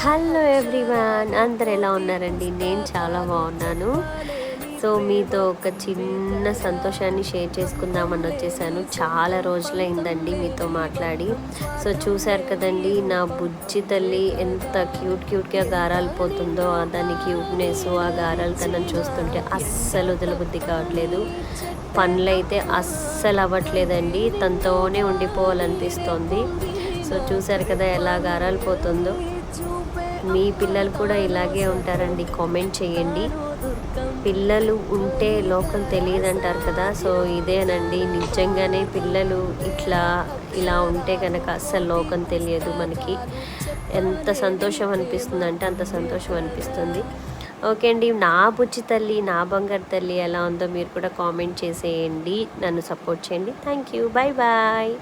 Hello everyone అందరు ఎలా ఉన్నారండి? నేను చాలా బాగున్నాను. సో మీతో ఒక చిన్న సంతోషాన్ని షేర్ చేసుకుందామని వచ్చేసాను. చాలా రోజులైందండి మీతో మాట్లాడి. సో చూశారు కదండి నా బుజ్జి తల్లి ఎంత క్యూట్ క్యూట్గా గారాలు పోతుందో దాని క్యూట్నెస్ ఆ గారాలు తనని చూస్తుంటే అస్సలు వదలబుద్ధి కావట్లేదు. పనులైతే అస్సలు అవ్వట్లేదండి. తనతోనే ఉండిపోవాలనిపిస్తోంది. సో చూశారు కదా ఎలా గారాలు పోతుందో. మీ పిల్లలు కూడా ఇలాగే ఉంటారండి. కామెంట్ చేయండి. పిల్లలు ఉంటే లోకం తెలియదు అంటారు కదా. సో ఇదేనండి. నిజంగానే పిల్లలు ఇట్లా ఇలా ఉంటే కనుక అస్సలు లోకం తెలియదు మనకి. ఎంత సంతోషం అనిపిస్తుంది అంటే అంత సంతోషం అనిపిస్తుంది. ఓకే అండి. నా బుజ్జి తల్లి నా బంగారు తల్లి ఎలా ఉందో మీరు కూడా కామెంట్ చేసేయండి. నన్ను సపోర్ట్ చేయండి. Thank you. Bye bye